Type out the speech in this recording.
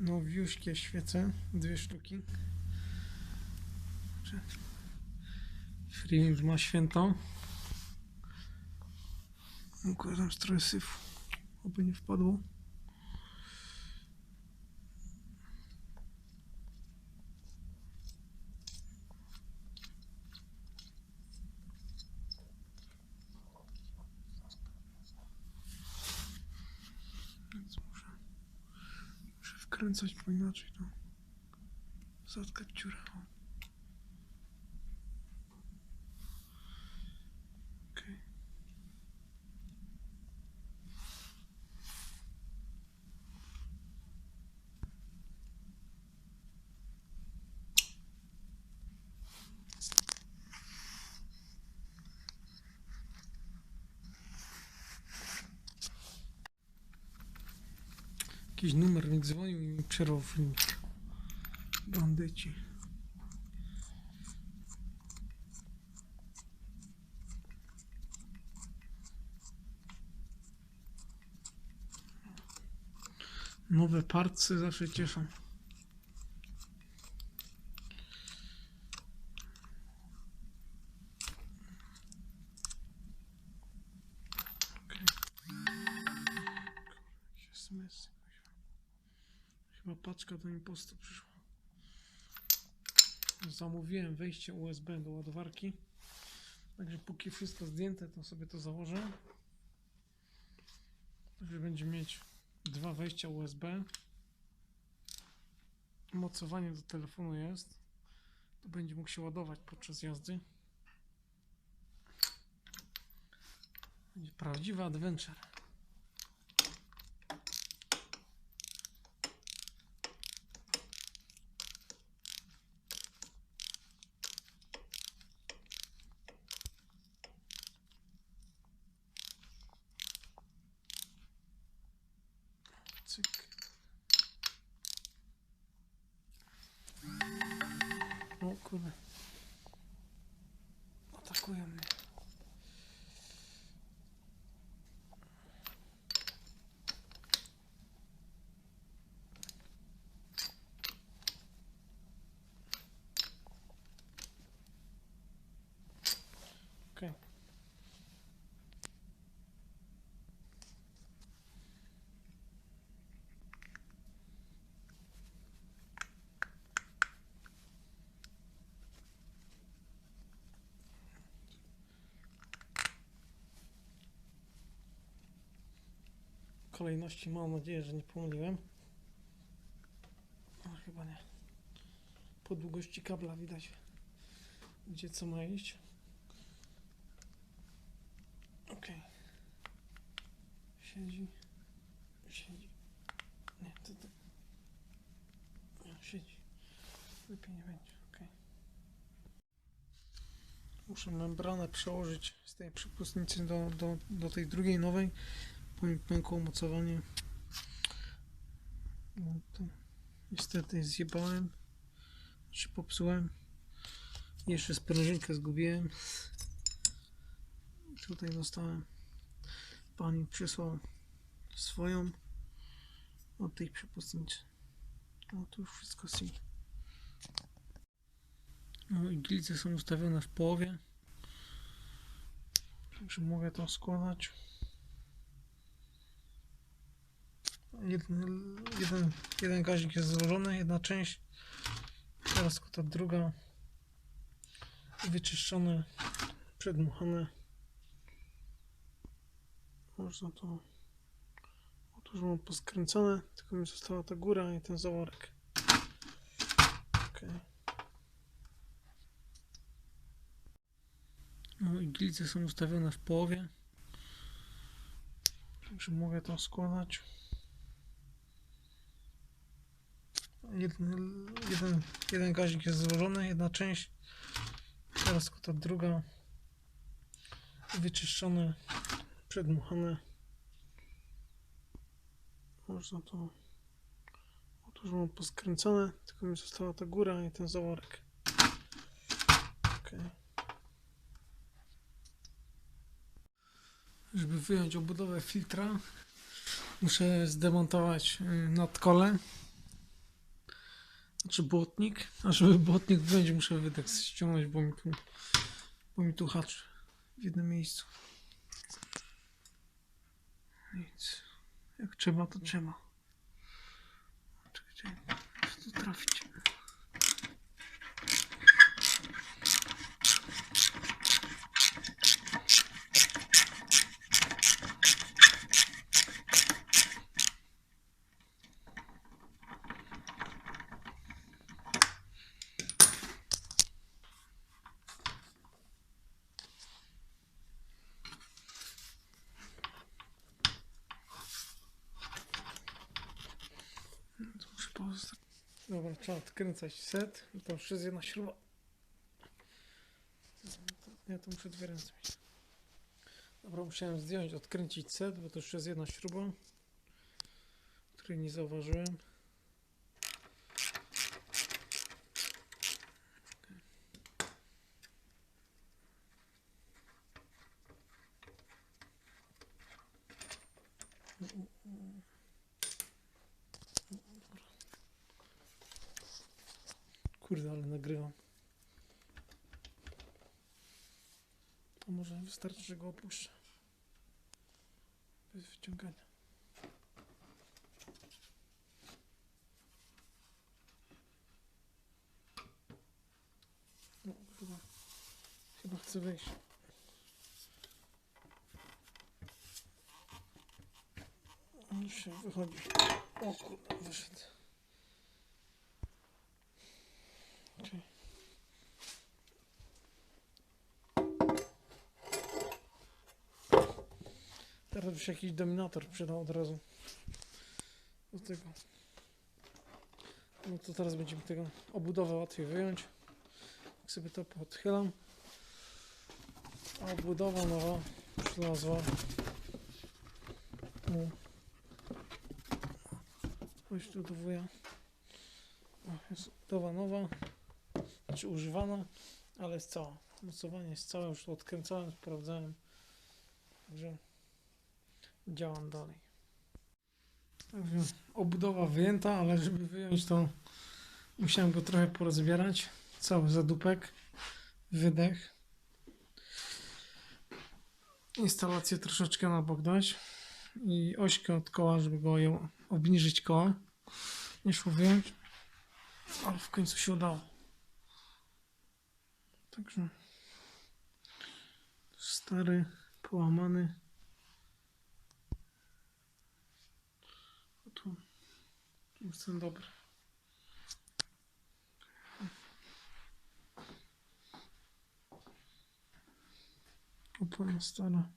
nowiuśkie świece, dwie sztuki. Że Freewind ma święto. Układam strój syfu, aby nie wpadło. Więc muszę, muszę wkręcać, bo inaczej to zatkać dziurę. Jakiś numer mi dzwonił i mi przerwał filmik. Bandyci. Nowe parcy zawsze cieszą. Paczka do impostu przyszła. Zamówiłem wejście USB do ładowarki. Także póki wszystko zdjęte, to sobie to założę. Także będzie mieć dwa wejścia USB. Mocowanie do telefonu jest. To będzie mógł się ładować podczas jazdy. Będzie prawdziwy adventure. O kurde. Atakują mnie. Kolejności mam nadzieję, że nie pomyliłem. No, chyba nie. Po długości kabla widać, gdzie co ma iść. Ok. Siedzi. Siedzi. Nie, to to. Nie, siedzi. Lepiej nie będzie. Ok. Muszę membranę przełożyć z tej przepustnicy do, do, do tej drugiej nowej. Pękło mocowanie. No to niestety zjebałem. Czy popsułem. Jeszcze sprężynkę zgubiłem. Tutaj dostałem. Pani przysłał swoją od tej przepustnicy. No to już wszystko si. No i gilce są ustawione w połowie. Także mogę to składać. Jeden, jeden, jeden gazik jest złożony, jedna część. Teraz ta druga. Wyczyszczone, przedmuchane. Można to. Otóż mam poskręcone, tylko mi została ta góra i ten zaworek. Okay. No i gilce są ustawione w połowie. Także mogę to składać. Jeden, jeden, jeden gazik jest złożony, jedna część. Teraz ta druga. Wyczyszczone, przedmuchane. Można to. Otóż mam poskręcone, tylko mi została ta góra i ten zaworek. Okay. Żeby wyjąć obudowę filtra, muszę zdemontować y, nadkole. Znaczy błotnik. A żeby błotnik wyjąć, muszę wydech ściągnąć, bo mi tu, bo mi tu haczy w jednym miejscu. Nic. Jak trzeba, to trzeba. Czekajcie, jak tu trafić. To muszę pozostać. Dobra, trzeba odkręcać set. I to już jest jedna śruba. Ja to muszę dwie ręce mieć. Dobra, musiałem zdjąć, odkręcić set, bo to już jest jedna śruba, której nie zauważyłem. Kurde, ale nagrywam. A może wystarczy, że go opuszczę. Bez wyciągania. No, chyba, chyba chcę wyjść. Już się wychodzi. O kurde, wyszedł. Teraz by się jakiś dominator przydał od razu. Do tego. No to teraz będziemy tego obudowę łatwiej wyjąć. Jak sobie to podchylam. Obudowa nowa przylazła. O. Chodź tu do wuja. O, jest obudowa nowa. Znaczy używana, ale jest cała. Mocowanie jest całe, już to odkręcałem, sprawdzałem. Także działam dalej. Także obudowa wyjęta, ale żeby wyjąć to musiałem go trochę porozbierać. Cały zadupek, wydech. Instalację troszeczkę na bok dać i ośkę od koła, żeby go ją obniżyć koła. Nie szło wyjąć, ale w końcu się udało. Także stary, połamany. Sam dobro. Upojno stano.